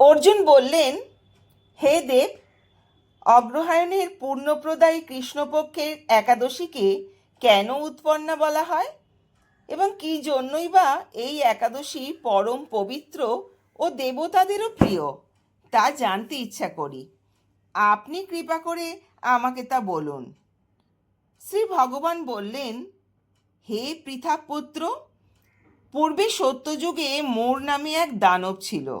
অর্জুন বললেন, হে দেব, অগ্রহায়ণের পূর্ণপ্রদায়ী কৃষ্ণপক্ষের একাদশীকে কেন উৎপন্না বলা হয়? এবং কী জন্যই বা এই একাদশী পরম পবিত্র ও দেবতাদেরও প্রিয়? তা জানতে ইচ্ছা করি। আপনি কৃপা করে আমাকে তা বলুন। শ্রী ভগবান বললেন, হে পৃথাপুত্র পূর্বে সত্যযুগে মোর নামে এক দানব ছিল।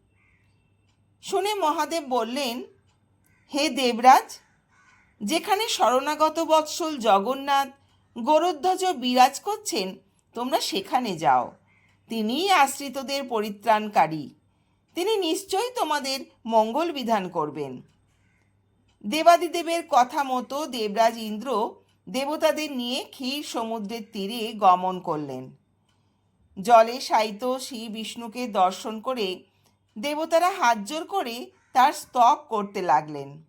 শুনে মহাদেব বললেন, হে দেবরাজ, যেখানে শরণাগত বৎসল জগন্নাথ, গরুধ্বজ বিরাজ করছেন, তোমরা সেখানে যাও। তিনিই আশ্রিতদের পরিত্রাণকারী। তিনি নিশ্চয়ই তোমাদের মঙ্গল বিধান করবেন। দেবাদিদেবের কথা মতো দেবরাজ ইন্দ্র দেবতাদের নিয়ে ক্ষীর সমুদ্রের তীরে গমন করলেন। জলে শায়িত শ্রী বিষ্ণুকে দর্শন করে দেবতারা হাতজোর করে তার স্তব করতে লাগলেন।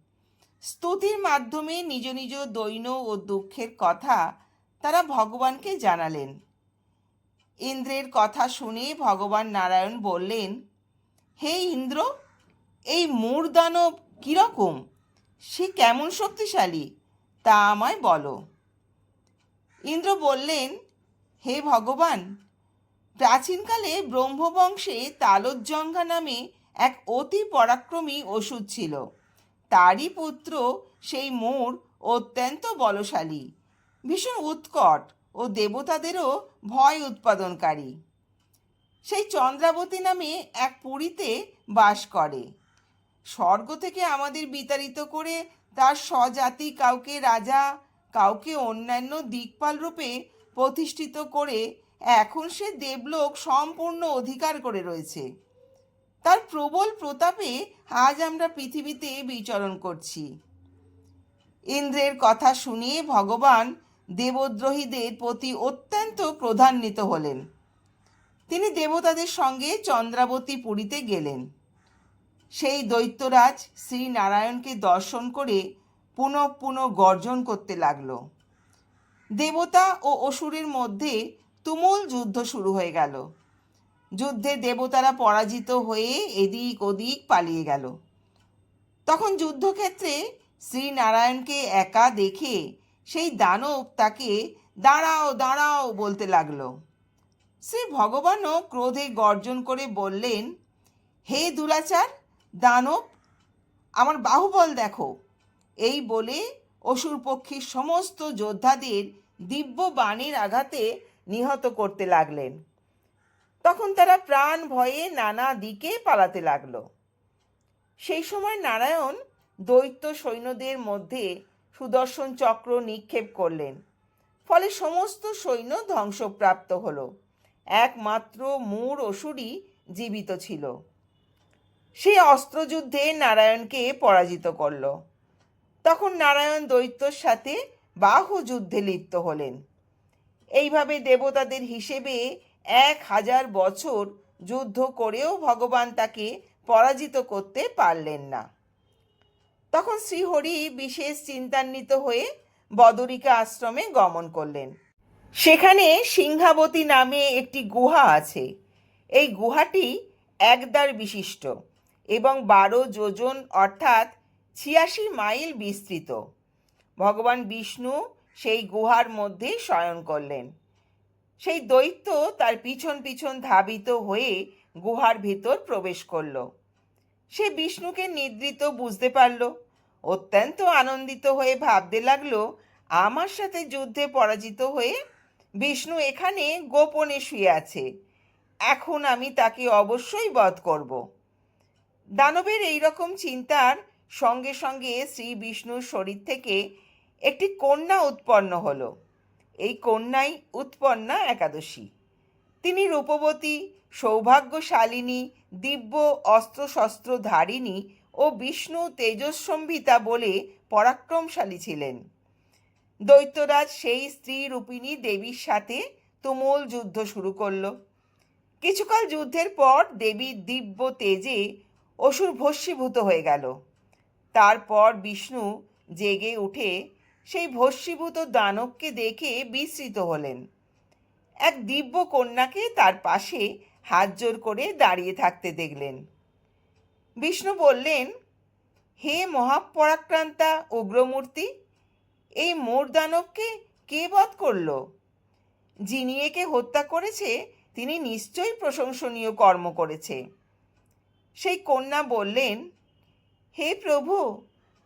স্তুতির মাধ্যমে নিজ নিজ দৈন ও দুঃখের কথা তারা ভগবানকে জানালেন। ইন্দ্রের কথা শুনে ভগবান নারায়ণ বললেন, হে ইন্দ্র, এই মূর দানব কীরকম? সে কেমন শক্তিশালী? তা আমায় বলো। ইন্দ্র বললেন, হে ভগবান প্রাচীনকালে ব্রহ্মবংশে তালোজ্জঙ্ঘা নামে এক অতি পরাক্রমী ওষুধ ছিল। তারই পুত্র সেই মোর অত্যন্ত বলশালী, ভীষণ উৎকট ও দেবতাদেরও ভয় উৎপাদনকারী। সেই চন্দ্রাবতী নামে এক পুরীতে বাস করে। স্বর্গ থেকে আমাদের বিতাড়িত করে তার স্বজাতি কাউকে রাজা, কাউকে অন্যান্য দিকপাল রূপে প্রতিষ্ঠিত করে এখন সে দেবলোক সম্পূর্ণ অধিকার করে রয়েছে। তার প্রবল প্রতাপে আজ আমরা পৃথিবীতে বিচরণ করছি। ইন্দ্রের কথা শুনে ভগবান দেবদ্রোহীদের প্রতি অত্যন্ত ক্রোধান্বিত হলেন। তিনি দেবতাদের সঙ্গে চন্দ্রাবতী পুরীতে গেলেন। সেই দৈত্যরাজ শ্রীনারায়ণকে দর্শন করে পুনঃ পুনঃ গর্জন করতে লাগল। দেবতা ও অসুরের মধ্যে তুমুল যুদ্ধ শুরু হয়ে গেল। যুদ্ধে দেবতারা পরাজিত হয়ে এদিক ওদিক পালিয়ে গেল। তখন যুদ্ধক্ষেত্রে শ্রীনারায়ণকে একা দেখে সেই দানব তাকে দাঁড়াও দাঁড়াও বলতে লাগল। শ্রী ভগবানও ক্রোধে গর্জন করে বললেন, হে দুরাচার, দানব, আমার বাহুবল দেখো। এই বলে অসুর পক্ষীর সমস্ত যোদ্ধাদের দিব্য বাণীর আঘাতে নিহত করতে লাগলেন। তখন তারা প্রাণ ভয়ে নানা দিকে পালাতে লাগল। সেই সময় নারায়ণ দৈত্য সৈন্যদের মধ্যে সুদর্শন চক্র নিক্ষেপ করলেন। ফলে সমস্ত সৈন্য ধ্বংসপ্রাপ্ত হল। একমাত্র মূর অসুরই জীবিত ছিল। সেই অস্ত্রযুদ্ধে নারায়ণকে পরাজিত করল। তখন নারায়ণ দৈত্যর সাথে বাহু যুদ্ধে লিপ্ত হলেন। এইভাবে দেবতাদের হিসেবে এক হাজার বছর যুদ্ধ করেও ভগবান তাকে পরাজিত করতে পারলেন না। তখন শ্রীহরি বিশেষ চিন্তান্বিত হয়ে বদরিকা আশ্রমে গমন করলেন। সেখানে সিংহাবতী নামে একটি গুহা আছে। এই গুহাটি একদার বিশিষ্ট এবং বারো যোজন অর্থাৎ ছিয়াশি মাইল বিস্তৃত। ভগবান বিষ্ণু সেই গুহার মধ্যেই শয়ন করলেন। সেই দৈত্য তার পিছন পিছন ধাবিত হয়ে গুহার ভিতর প্রবেশ করল। সে বিষ্ণুকে নিদ্রিত বুঝতে পারল। অত্যন্ত আনন্দিত হয়ে ভাবতে লাগল, আমার সাথে যুদ্ধে পরাজিত হয়ে বিষ্ণু এখানে গোপনে শুয়ে আছে। এখন আমি তাকে অবশ্যই বধ করব। দানবের এই রকম চিন্তার সঙ্গে সঙ্গে শ্রী বিষ্ণুর শরীর থেকে একটি কন্যা উৎপন্ন হল। এই কন্যাই উৎপন্না একাদশী। তিনি রূপবতী, সৌভাগ্যশালিনী, দিব্য অস্ত্রশস্ত্র ধারিণী ও বিষ্ণু তেজস্বম্ভিতা বলে পরাক্রমশালী ছিলেন। দৈত্যরাজ সেই স্ত্রী রূপিণী দেবীর সাথে তুমুল যুদ্ধ শুরু করল। কিছুকাল যুদ্ধের পর দেবীর দিব্য তেজে অসুর ভস্মীভূত হয়ে গেল। তারপর বিষ্ণু জেগে উঠে সেই ভস্মীভূত দানবকে দেখে বিস্মিত হলেন। এক দিব্য কন্যাকে তার পাশে হাত জোর করে দাঁড়িয়ে থাকতে দেখলেন। বিষ্ণু বললেন, হে মহাপরাক্রান্তা উগ্রমূর্তি, এই মোর দানবকে কে বধ করল? যিনি একে হত্যা করেছে, তিনি নিশ্চয়ই প্রশংসনীয় কর্ম করেছে। সেই কন্যা বললেন, হে প্রভু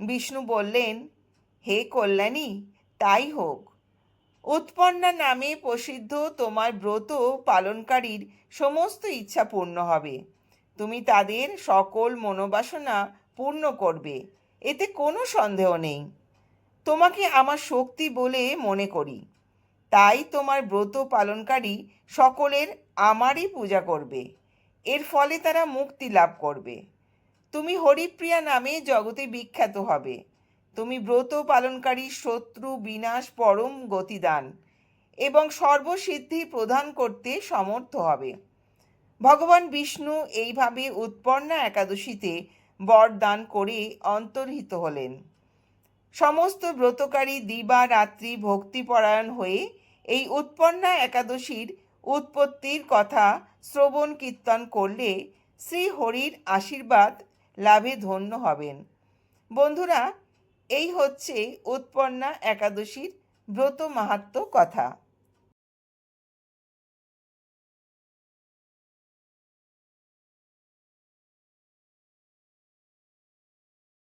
বিষ্ণু বললেন, হে কল্যাণী, তাই হোক। উৎপন্না নামে প্রসিদ্ধ তোমার ব্রত পালনকারীর সমস্ত ইচ্ছা পূর্ণ হবে। তুমি তাদের সকল মনোবাসনা পূর্ণ করবে, এতে কোনো সন্দেহ নেই। তোমাকে আমার শক্তি বলে মনে করি। তাই তোমার ব্রত পালনকারী সকলের আমারই পূজা করবে। এর ফলে তারা মুক্তি লাভ করবে। তুমি হরিপ্রিয়া নামে জগতে বিখ্যাত হবে। তুমি ব্রত পালনকারী শত্রু, বিনাশ, পরম গতিদান এবং সর্বসিদ্ধি প্রদান করতে সমর্থ হবে। ভগবান বিষ্ণু এইভাবে উৎপন্না একাদশীতে বরদান করে অন্তর্হিত হলেন। সমস্ত ব্রতকারী দিবা, রাত্রি, ভক্তিপরায়ণ হয়ে এই উৎপন্না একাদশীর উৎপত্তির কথা শ্রবণ কীর্তন করলে শ্রী হরির আশীর্বাদ লাভে ধন্য হবেন। বন্ধুরা এই হচ্ছে উৎপন্না একাদশীর ব্রত মাহাত্ম কথা।